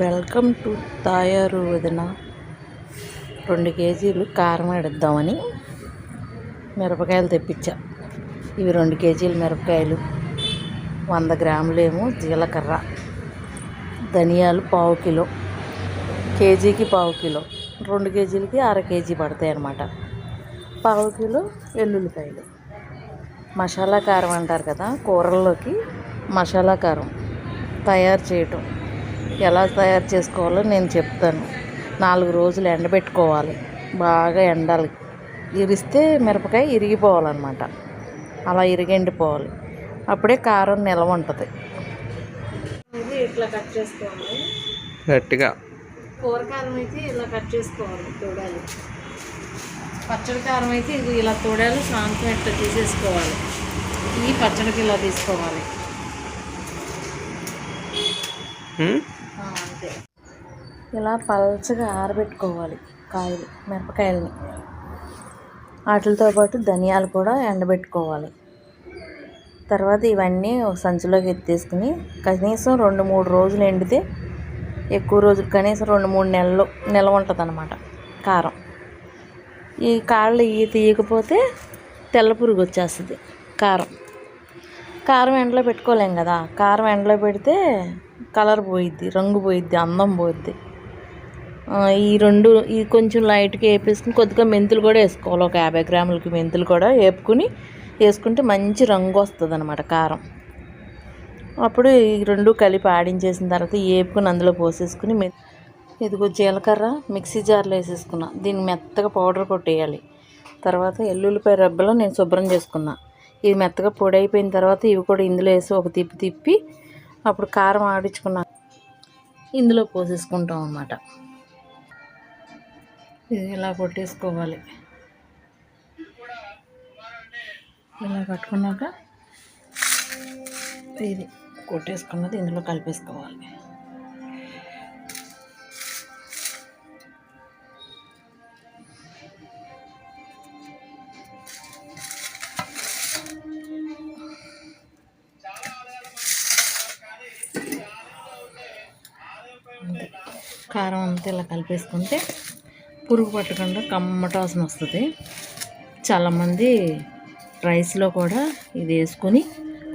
Welcome to తాయారు వదిన. రెండు కేజీలు కారం ఎడద్దామని మిరపకాయలు తెప్పించా. ఇవి రెండు కేజీలు మిరపకాయలు. వంద గ్రాములేమో జీలకర్ర. ధనియాలు పావు కిలో. కేజీకి పావు కిలో. రెండు కేజీలకి అర కేజీ పడతాయి అన్నమాట పావు కిలో వెల్లుల్లిపాయలు. మసాలా కారం అంటారు కదా కూరల్లోకి మసాలా కారం తయారు చేయటం. ఎలా తయారు చేసుకోవాలో నేను చెప్తాను. నాలుగు రోజులు ఎండబెట్టుకోవాలి. బాగా ఎండాలి. ఇరిస్తే మిరపకాయ ఇరిగిపోవాలన్నమాట. అలా ఇరిగెండిపోవాలి అప్పుడే కారం నిల్వ ఉంటుంది. ఇది ఇట్లా కట్ చేసుకోవాలి. గట్టిగా. కూర కారం అయితే ఇలా కట్ చేసుకోవాలి తోడాలి పచ్చడి కారం అయితే ఇది ఇలా తోడాలి సాంతం ఎట్లా తీసేసుకోవాలి. ఈ పచ్చడికి ఇలా తీసుకోవాలి. అంతే. ఇలా పల్చగా ఆరబెట్టుకోవాలి కాయలు మిరపకాయలని. వాటితో పాటు ధనియాలు కూడా ఎండబెట్టుకోవాలి. తర్వాత ఇవన్నీ సంచిలోకి ఎత్తేసుకుని కనీసం రెండు మూడు రోజులు ఎండితే ఎక్కువ రోజులు కనీసం రెండు మూడు నెలలు నిల్వ ఉంటుంది అనమాట కారం. ఈ కాళ్ళు ఇవి తీయకపోతే తెల్ల పురుగు వచ్చేస్తుంది కారం. కారం ఎండలో పెట్టుకోలేం కదా. కారం ఎండలో పెడితే కలర్ పోయిద్ది రంగు పోయిద్ది అందం పోయిద్ది ఈ రెండు ఈ కొంచెం లైట్గా వేపేసుకుని కొద్దిగా మెంతులు కూడా వేసుకోవాలి. ఒక యాభై గ్రాములకి మెంతులు కూడా వేపుకుని వేసుకుంటే మంచి రంగు వస్తుంది అనమాట కారం. అప్పుడు ఈ రెండు కలిపి ఆడించేసిన తర్వాత వేపుకుని అందులో పోసేసుకుని మె ఇదిగో జీలకర్ర మిక్సీ జార్లో వేసేసుకున్నా. దీన్ని మెత్తగా పౌడర్ కొట్టేయాలి. తర్వాత ఎల్లుల్లిపాయ రబ్బలో నేను శుభ్రం చేసుకున్నా. ఇది మెత్తగా పొడి అయిపోయిన తర్వాత ఇవి కూడా ఇందులో వేసి ఒక తిప్పి తిప్పి అప్పుడు కారం ఆడించుకున్నా. ఇందులో పోసేసుకుంటాం అన్నమాట. ఇది ఇలా కొట్టేసుకోవాలి? ఇలా కట్టుకున్నాక ఇది కొట్టేసుకున్నది ఇందులో కలిపేసుకోవాలి. కారం అంతా ఇలా కలిపేసుకుంటే పురుగు పట్టకుండా కమ్మట వాసన వస్తుంది. చాలామంది రైస్లో కూడా ఇది వేసుకొని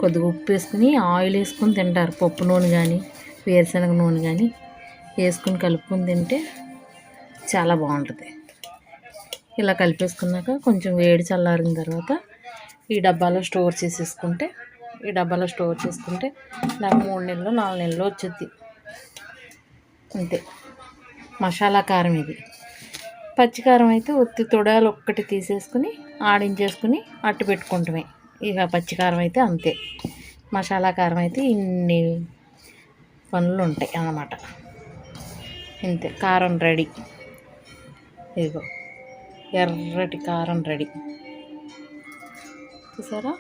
కొద్దిగా ఉప్పు వేసుకుని ఆయిల్ వేసుకొని తింటారు. పప్పు నూనె కానీ వేరుశనగ నూనె కానీ వేసుకుని కలుపుకొని తింటే చాలా బాగుంటుంది. ఇలా కలిపేసుకున్నాక కొంచెం వేడి చల్లారిన తర్వాత ఈ డబ్బాలో స్టోర్ చేసేసుకుంటే ఈ డబ్బాలో స్టోర్ చేసుకుంటే నాకు మూడు నెలలు నాలుగు నెలలు వచ్చుద్ది. అంతే. మసాలా కారం ఇది. పచ్చికారం అయితే ఒత్తి తొడాలు ఒక్కటి తీసేసుకుని ఆడించేసుకుని అట్టు పెట్టుకుంటమే. ఇక పచ్చికారం అయితే అంతే. మసాలా కారం అయితే ఇన్ని పనులు ఉంటాయి అన్నమాట. ఇంతే కారం రెడీ. ఇదిగో ఎర్రటి కారం రెడీ. చూసారా?